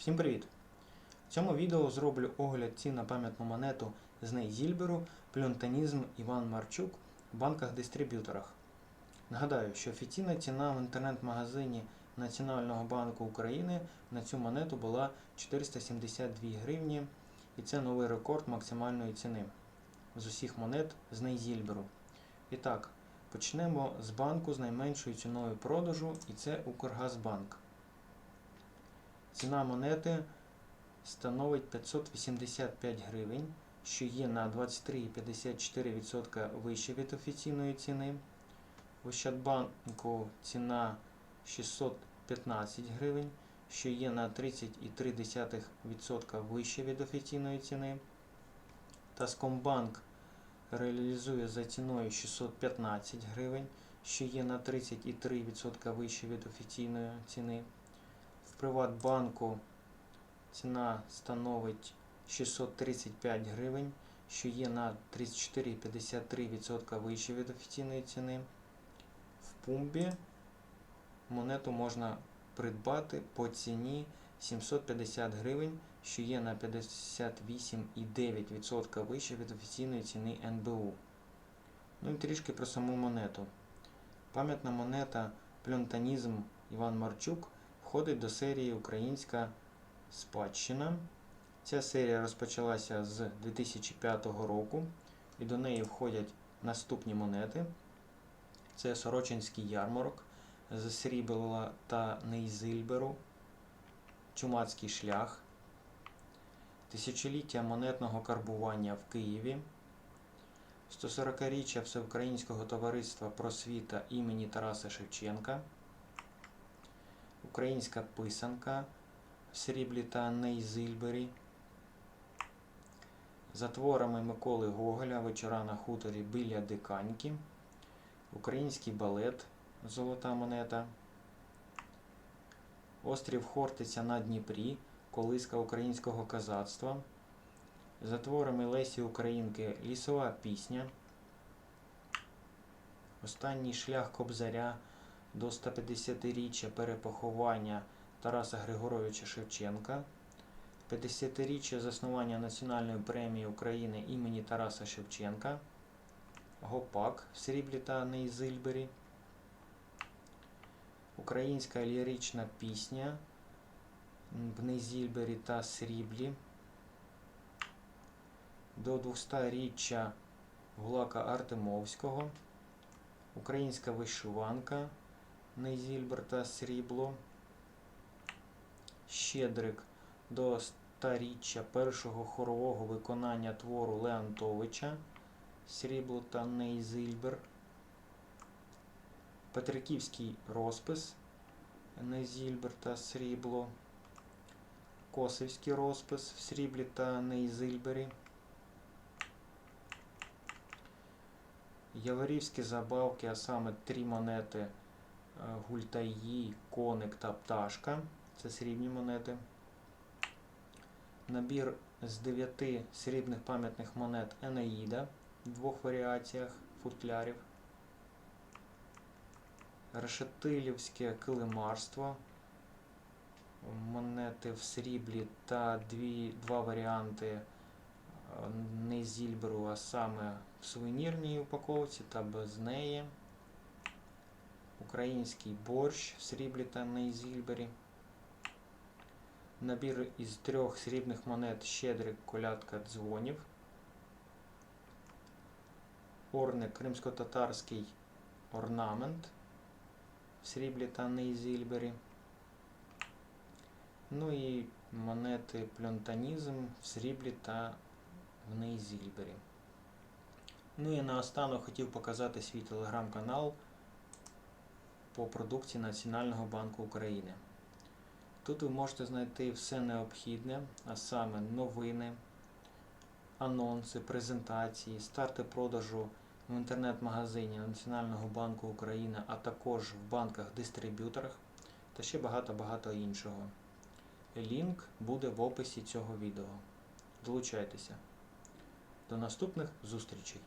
Всім привіт! В цьому відео зроблю огляд цін на пам'ятну монету з Нейзільберу Плюнтанізм Іван Марчук в банках-дистриб'юторах. Нагадаю, що офіційна ціна в інтернет-магазині Національного банку України на цю монету була 472 гривні, і це новий рекорд максимальної ціни з усіх монет з Нейзільберу. І так, почнемо з банку з найменшою ціною продажу, і це Укргазбанк. Ціна монети становить 585 гривень, що є на 23,54% вище від офіційної ціни. В Ощадбанку ціна 615 гривень, що є на 30,3% вище від офіційної ціни. Таскомбанк реалізує за ціною 615 гривень, що є на 30,3% вище від офіційної ціни. Приватбанку ціна становить 635 гривень, що є на 34,53% вище від офіційної ціни. В Пумбі монету можна придбати по ціні 750 гривень, що є на 58,9% вище від офіційної ціни НБУ. Ну і трішки про саму монету. Пам'ятна монета Плюнтанізм Іван Марчук входить до серії Українська спадщина. Ця серія розпочалася з 2005 року і до неї входять наступні монети. Це Сорочинський ярмарок з срібла та Нейзильберу, Чумацький шлях, Тисячоліття монетного карбування в Києві, 140-річчя Всеукраїнського товариства просвіта імені Тараса Шевченка, Українська писанка в сріблі та Нейзильбері, за творами Миколи Гоголя Вечора на хуторі біля Диканьки, Український балет Золота монета, Острів Хортиця на Дніпрі, Колиска українського казацтва, за творами Лесі Українки Лісова пісня, Останній шлях Кобзаря до 150-річчя перепоховання Тараса Григоровича Шевченка, 50-річчя заснування Національної премії України імені Тараса Шевченка, Гопак в сріблі та Нейзильбері, Українська лірична пісня в Нейзільбері та Сріблі, до 200-річчя Гулака Артемовського, Українська вишиванка Нейзільбер та Срібло, Щедрик до старіччя першого хорового виконання твору Леонтовича, Срібло та Нейзильбер, Петриківський розпис. Нейзільберта Срібло, Косівський розпис в Сріблі та Нейзильбері, Яворівські забавки, а саме три монети Гультаї, Коник та Пташка. Це срібні монети. Набір з 9 срібних пам'ятних монет Енеїда в двох варіаціях футлярів. Решетилівське килимарство. Монети в сріблі та дві, два варіанти е, Нейзільберу, а саме в сувенірній упаковці та без неї. Український борщ сріблі та Нейзільбері. Набір із трьох срібних монет Щедрик, колядка дзвонів. Орник кримсько-татарський орнамент в сріблі та Нейзільбері. Ну і монети Плюнтанізм в сріблі та в Нейзільбері. Ну і наостанок хотів показати свій телеграм-канал по продукції Національного банку України. Тут ви можете знайти все необхідне, а саме новини, анонси, презентації, старти продажу в інтернет-магазині Національного банку України, а також в банках-дистриб'юторах та ще багато-багато іншого. Лінк буде в описі цього відео. Долучайтеся. До наступних зустрічей!